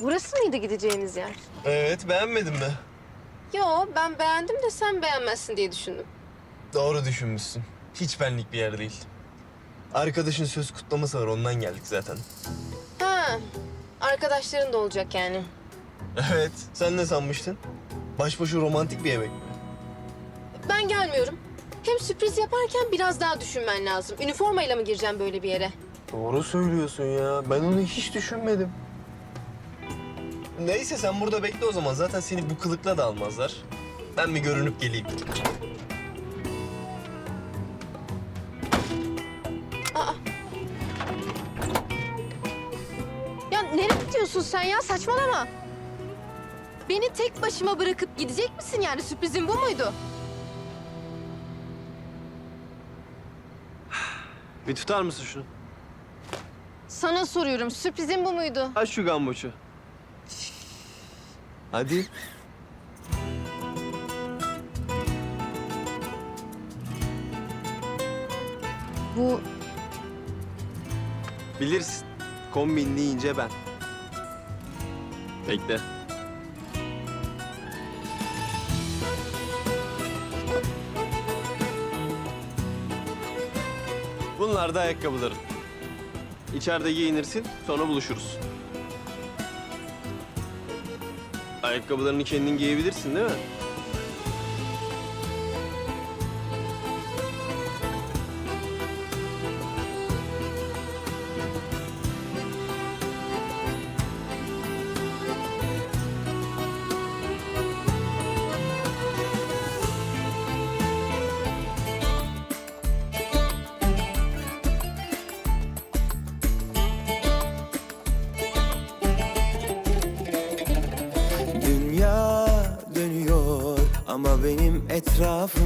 Burası mıydı gideceğimiz yer? Evet beğenmedin mi? Yo ben beğendim de sen beğenmezsin diye düşündüm. Doğru düşünmüşsün. Hiç benlik bir yer değil. Arkadaşın söz kutlaması var ondan geldik zaten. Ha arkadaşların da olacak yani. Evet. Sen ne sanmıştın? Baş başa romantik bir yemek mi? Ben gelmiyorum. Hem sürpriz yaparken biraz daha düşünmen lazım. Üniformayla mı gireceğim böyle bir yere? Doğru söylüyorsun ya. Ben onu hiç düşünmedim. Neyse sen burada bekle o zaman. Zaten seni bu kılıkla da almazlar. Ben bir görünüp geleyim. Ya nereye gidiyorsun sen ya? Saçmalama. Beni tek başıma bırakıp gidecek misin yani? Sürprizin bu muydu? Bir tutar mısın şunu? Sana soruyorum. Sürprizin bu muydu? Aç şu gamboçu. Hadi. Bu Bilirsin. Kombin deyince ben. Bekle. Bunlar da ayakkabıların. İçeride giyinirsin, sonra buluşuruz. Ayakkabılarını kendin giyebilirsin değil mi? Ama benim etrafım